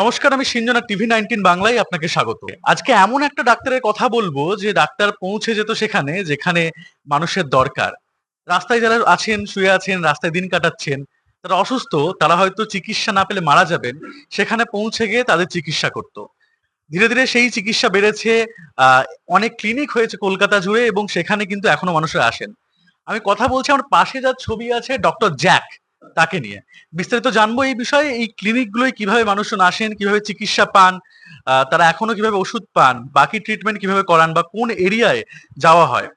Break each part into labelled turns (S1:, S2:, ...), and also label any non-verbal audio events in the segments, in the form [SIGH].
S1: নমস্কার, আমি সিঞ্জনা, TV nineteen বাংলায় আপনাকে স্বাগত। আজকে এমন একটা ডাক্তারের কথা বলব যে ডাক্তার পৌঁছে যেত সেখানে, যেখানে মানুষের দরকার। রাস্তায় যারা আছেন, শুয়ে আছেন, রাস্তায় দিন কাটাচ্ছেন, তারা অসুস্থ, তারা হয়তো চিকিৎসা না পেলে মারা যাবেন, সেখানে পৌঁছে গিয়ে তাদের চিকিৎসা করত। ধীরে ধীরে সেই চিকিৎসা বেড়েছে অনেক ক্লিনিক হয়েছে কলকাতা জুড়ে এবং সেখানে কিন্তু এখনও মানুষরা আসেন। আমি কথা বলছি, আমার পাশে যার ছবি আছে ডক্টর জ্যাক তাকে নিয়ে। বিস্তারিত জানব এই বিষয়ে, এই ক্লিনিক ক্লিনিকগুলোয় কীভাবে মানুষজন আসেন, কীভাবে চিকিৎসা পান তারা এখনও কীভাবে ওষুধ পান, বাকি ট্রিটমেন্ট কীভাবে করান বা কোন এরিয়ায় যাওয়া হয়।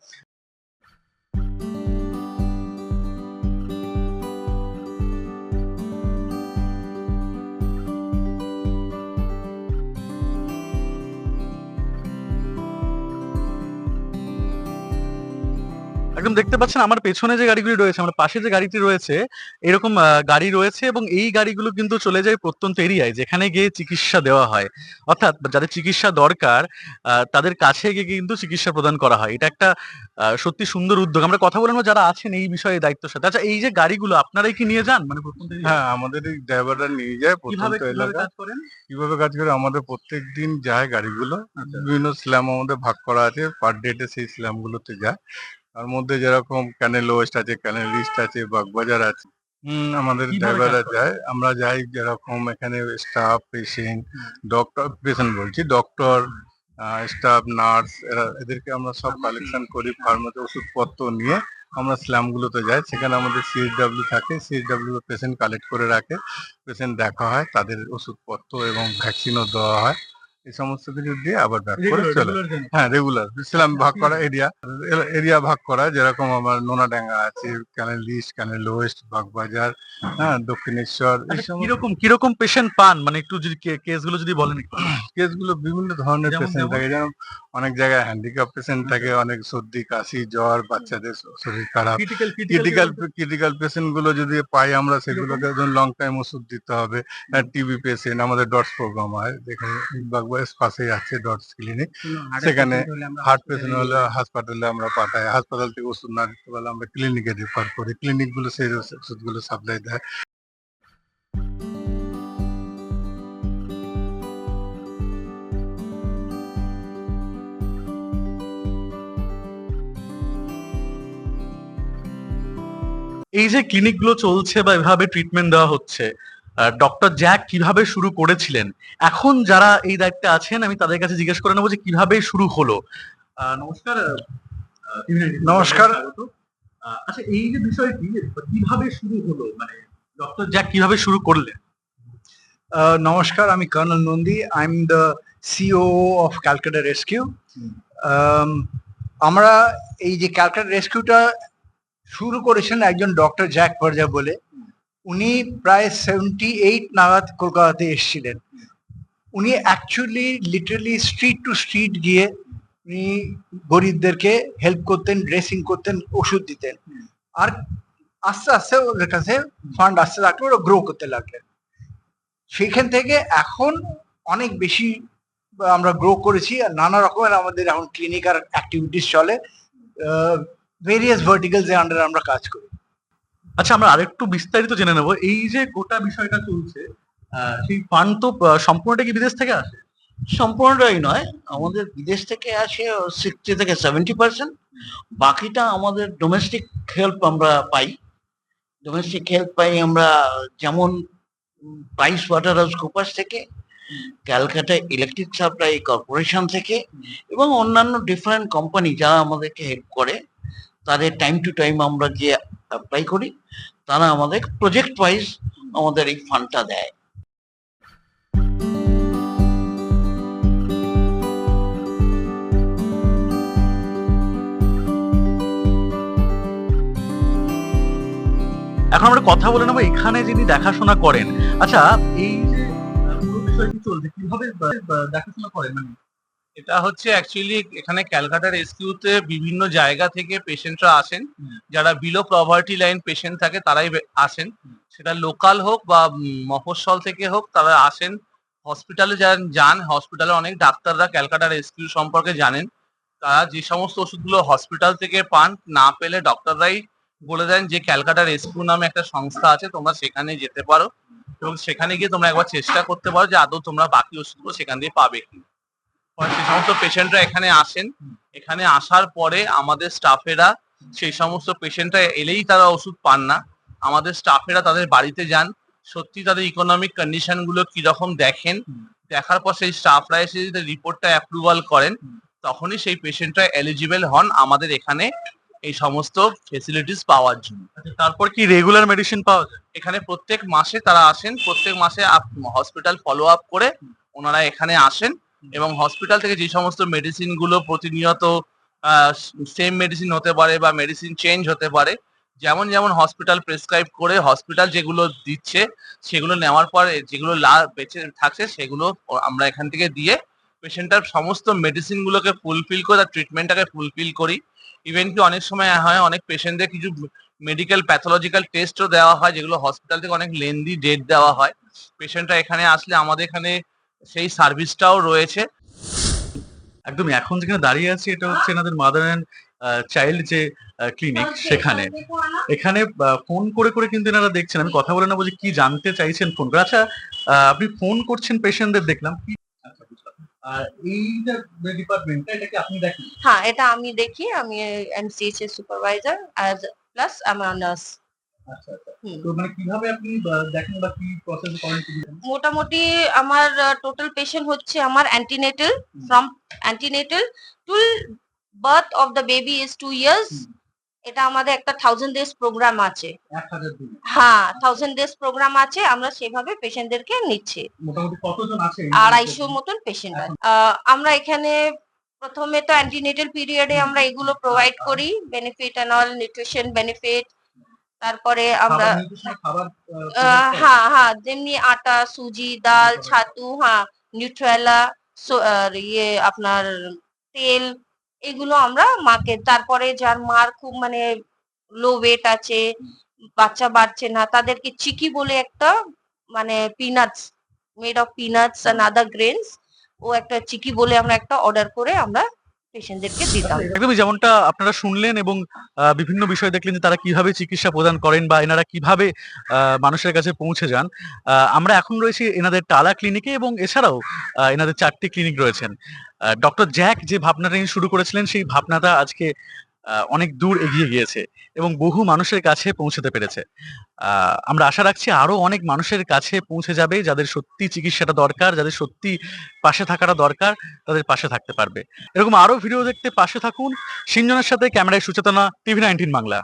S1: একদম দেখতে পাচ্ছেন আমার পেছনে যে গাড়িগুলি রয়েছে আমার পাশে যে গাড়িটি রয়েছে এরকম গাড়ি রয়েছে এবং এই গাড়িগুলো কিন্তু চলে যায় প্রত্যন্ত এরিয়ায় যেখানে গিয়ে চিকিৎসা দেওয়া হয়। অর্থাৎ যাদের চিকিৎসা দরকার তাদের কাছে গিয়ে কিন্তু চিকিৎসা প্রদান করা হয়। এটা একটা সত্যি সুন্দর উদ্যোগ। আমরা কথা বলব যারা আছেন এই বিষয়ে দায়িত্বের সাথে। আচ্ছা এই যে গাড়িগুলো আপনারাই কি নিয়ে যান? মানে প্রত্যন্ত
S2: হ্যাঁ আমাদের এই ড্রাইভাররা নিয়ে যায়
S1: কীভাবে
S2: প্রত্যন্ত এলাকা।
S1: কাজ
S2: কীভাবে কাজ করে? আমাদের প্রত্যেক দিন যায় গাড়িগুলো।
S1: আচ্ছা।
S2: বিভিন্ন স্ল্যাম আমাদের ভাগ করা আছে। পার ডেটে সেই স্ল্যাম গুলোতে যায়। তার মধ্যে যেরকম ক্যানেল ওয়েস্ট আছে ক্যানেল ইস্ট আছে বাগবাজার আছে আমাদের ড্রাইভাররা যায় আমরা যাই যেরকম এখানে স্টাফ পেশেন্ট ডক্টর পেশেন্ট বলছি ডক্টর স্টাফ নার্স এরা এদেরকে আমরা সব কালেকশন করি ফার্মাতে ওষুধপত্র নিয়ে আমরা স্ল্যামগুলোতে যাই সেখানে আমাদের সিএইচডাব্লিউ থাকে সিএইচডাব্লিউ পেশেন্ট কালেক্ট করে রাখে পেশেন্ট দেখা হয় তাদের ওষুধপত্র এবং ভ্যাকসিনও দেওয়া হয়। এই সমস্ত কিছু দিয়ে আবার ব্যাক করে চলে। হ্যাঁ রেগুলার ইসলাম ভাগ করা এরিয়া এরিয়া ভাগ করা যেরকম আমার নোনাডাঙ্গা আছে canal east canal west Bagbazar হ্যাঁ দক্ষিণেশ্বর
S1: আচ্ছা, কীরকম কীরকম পেশেন্ট পান? মানে একটু যদি কেসগুলো যদি বলেন একটু। [CLEARS THROAT]
S2: কেসগুলো বিভিন্ন ধরনের পেশেন্ট থাকে যেমন অনেক জায়গায় হ্যান্ডিক্যাপ পেশেন্ট থাকে অনেক সর্দি কাশি জ্বর বাচ্চাদের শরীর খারাপ।
S1: ক্রিটিক্যাল
S2: ক্রিটিক্যাল পেশেন্টগুলো যদি পাই আমরা সেগুলোকে ধরুন লং টাইম ওষুধ দিতে হবে। টিবি পেশেন্ট আমাদের ডটস প্রোগ্রাম হয় যেখানে বাগবাস পাশেই আছে ডটস ক্লিনিক। সেখানে হার্ট পেশেন্ট হলে হাসপাতালে আমরা পাঠাই। হাসপাতাল থেকে ওষুধ না দিতে পারলে আমরা ক্লিনিকে রেফার করি। ক্লিনিকগুলো সেই ওষুধগুলো সাপ্লাই দেয়।
S1: এই যে ক্লিনিকগুলো চলছে বা এভাবে ট্রিটমেন্ট দেওয়া হচ্ছে ডক্টর জ্যাক কীভাবে শুরু করেছিলেন? এখন যারা এই দায়িত্বে আছেন আমি তাদের কাছে জিজ্ঞেস করে নেব যে কীভাবে শুরু হলো। নমস্কার
S2: নমস্কার।
S1: আচ্ছা এই যে বিষয়টি কীভাবে শুরু হলো মানে ডক্টর জ্যাক কীভাবে শুরু করলেন?
S3: নমস্কার আমি colonel Nandi I am the CO of Calcutta rescue আমরা এই যে ক্যালকাটা রেস্কিউটা শুরু করেছেন একজন ডক্টর জ্যাক ভার্জা বলে। উনি প্রায় সেভেন্টি এইট নাগাদ কলকাতাতে এসেছিলেন। উনি actually literally street to street গিয়ে উনি গরিবদেরকে হেল্প করতেন ড্রেসিং করতেন, ওষুধ দিতেন। আর আস্তে আস্তে ওদের কাছে ফান্ড আসতে থাকল ওরা গ্রো করতে লাগলেন। সেখান থেকে এখন অনেক বেশি আমরা গ্রো করেছি আর নানা রকমের আমাদের এখন ক্লিনিক আর অ্যাক্টিভিটিস চলে। ভেরিয়াস ভার্টিক্যালস এর আন্ডারে আমরা কাজ করি।
S1: আচ্ছা আমরা আরেকটু বিস্তারিত জেনে নেব। এই যে গোটা বিষয়টা চলছে সেই ফান্ড তো সম্পূর্ণটা কি বিদেশ থেকে আসে?
S4: সম্পূর্ণটাই নয়। আমাদের বিদেশ থেকে আসে সিক্সটি থেকে সেভেন্টি পার্সেন্ট বাকিটা আমাদের ডোমেস্টিক হেল্প আমরা পাই। ডোমেস্টিক হেল্প পাই আমরা যেমন প্রাইস ওয়াটার হাউস কুপার্স থেকে ক্যালকাটা ইলেকট্রিক সাপ্লাই কর্পোরেশন থেকে, এবং অন্যান্য ডিফারেন্ট কোম্পানি যারা আমাদেরকে হেল্প করে। তাদের টাইম টু টাইম আমরা গিয়ে অ্যাপ্লাই করি, তারা আমাদের প্রজেক্ট ওয়াইজ আমাদের এই ফান্ডটা দেয়।
S1: এখন আমরা কথা বলে নেব এখানে যিনি দেখাশোনা করেন। আচ্ছা এই যে চলছে, কীভাবে দেখাশোনা করেন? মানে
S5: এটা হচ্ছে অ্যাকচুয়ালি এখানে ক্যালকাটা রেস্কিউতে বিভিন্ন জায়গা থেকে পেশেন্টরা আসেন। যারা বিলো প্রভার্টি লাইন পেশেন্ট থাকে তারাই আসেন। সেটা লোকাল হোক বা মফস্বল থেকে হোক তারা আসেন। হসপিটালে যান হসপিটালে অনেক ডাক্তাররা ক্যালকাটা রেস্কিউ সম্পর্কে জানেন। তারা যে সমস্ত ওষুধগুলো হসপিটাল থেকে পান না পেলে ডক্টররাই বলে দেন যে ক্যালকাটা রেস্কিউ নামে একটা সংস্থা আছে তোমরা সেখানে যেতে পারো। এবং সেখানে গিয়ে তোমরা একবার চেষ্টা করতে পারো যে আদৌ তোমরা বাকি ওষুধগুলো সেখান দিয়ে পাবে কি যে সমস্ত পেশেন্টরা এখানে আসেন এখানে আসার পরে আমাদের স্টাফেরা সেই সমস্ত পেশেন্টরা এলেই তারা ওষুধ পান না। আমাদের স্টাফেরা তাদের বাড়িতে যান। সত্যি তাদের ইকোনমিক কন্ডিশনগুলো কীরকম দেখেন দেখার পর সেই স্টাফরা এসে যদি রিপোর্টটা অ্যাপ্রুভাল করেন তখনই সেই পেশেন্টরা এলিজিবল হন আমাদের এখানে এই সমস্ত ফেসিলিটিস পাওয়ার জন্য।
S1: আচ্ছা, তারপর কি রেগুলার মেডিসিন পাওয়া যায়?
S5: এখানে প্রত্যেক মাসে তারা আসেন প্রত্যেক মাসে হসপিটাল ফলো আপ করে ওনারা এখানে আসেন। এবং হসপিটাল থেকে যে সমস্ত মেডিসিনগুলো প্রতিনিয়ত সেম মেডিসিন হতে পারে বা মেডিসিন চেঞ্জ হতে পারে, যেমন যেমন হসপিটাল প্রেসক্রাইব করে হসপিটাল যেগুলো দিচ্ছে, সেগুলো নেওয়ার পর, যেগুলো বেঁচে থাকছে, সেগুলো আমরা এখান থেকে দিয়ে পেশেন্টার সমস্ত মেডিসিন গুলোকে ফুলফিল করে, তার ট্রিটমেন্টটাকে ফুলফিল করি। ইভেন কি অনেক সময় হয়, অনেক পেশেন্টদের কিছু মেডিকেল প্যাথোলজিক্যাল টেস্টও দেওয়া হয়, যেগুলো হসপিটাল থেকে অনেক লেন্দি ডেট দেওয়া হয়। পেশেন্টরা এখানে আসলে আমাদের এখানে সেই সার্ভিসটাও রয়েছে।
S1: একদমই এখন যেখানে দাঁড়িয়ে আছি এটা হচ্ছে এনাদের মাদার অ্যান্ড চাইল্ড যে ক্লিনিক সেখানে। এখানে ফোন করে করে কিন্তু এনারা দেখছেন। আমি কথা বলে নেব যে কি জানতে চাইছেন ফোন করে। আচ্ছা আপনি ফোন করছেন পেশেন্টদের দেখলাম। কি আচ্ছা আর এই যে ডিপার্টমেন্টটা আপনি দেখেন?
S6: হ্যাঁ এটা আমি দেখি। আমি এমসিএইচ এর সুপারভাইজার অ্যাজ প্লাস আমার নার্স মোটামুটি আমার টোটাল পেশেন্ট হচ্ছে আমার antenatal from antenatal to birth of the baby is two years এটা আমাদের একটা থাউজেন্ড ডেজ প্রোগ্রাম আছে। হ্যাঁ থাউজেন্ড ডেজ প্রোগ্রাম আছে আমরা সেভাবে পেশেন্টদেরকে নিচ্ছি। আড়াইশো মতন পেশেন্ট আমরা এখানে প্রথমে তো অ্যান্টিনেটাল পিরিয়ডে আমরা এগুলো প্রোভাইড করি benefit and all nutrition benefit তারপরে আমরা? হ্যাঁ হ্যাঁ যেমনি আটা সুজি ডাল ছাতু হ্যাঁ নিউট্রেলা ইয়ে আপনার তেল এগুলো আমরা মাকে তারপরে যার মার খুব মানে লো ওয়েট আছে বাচ্চা বাড়ছে না তাদেরকে চিকি বলে একটা মানে peanuts made of peanuts and other grains ও একটা চিকি বলে আমরা একটা অর্ডার করে আমরা
S1: একদমই যেমনটা আপনারা শুনলেন এবং বিভিন্ন বিষয় দেখলেন যে তারা কীভাবে চিকিৎসা প্রদান করেন বা এনারা কীভাবে মানুষের কাছে পৌঁছে যান আমরা এখন রয়েছি এনাদের টালা ক্লিনিকে এবং এছাড়াও এনাদের চারটি ক্লিনিক রয়েছেন। ডক্টর জ্যাক যে ভাবনাটা নিয়ে শুরু করেছিলেন, সেই ভাবনাটা আজকে অনেক দূর এগিয়ে গিয়েছে এবং বহু মানুষের কাছে পৌঁছতে পেরেছে। আমরা আশা রাখছি আরও অনেক মানুষের কাছে পৌঁছে যাবে যাদের সত্যি চিকিৎসাটা দরকার, যাদের সত্যি পাশে থাকাটা দরকার, তাদের পাশে থাকতে পারবে। এরকম আরও ভিডিও দেখতে পাশে থাকুন। সিনজনের সাথে ক্যামেরায় সুচেতনা টিভি নাইনটিন বাংলা।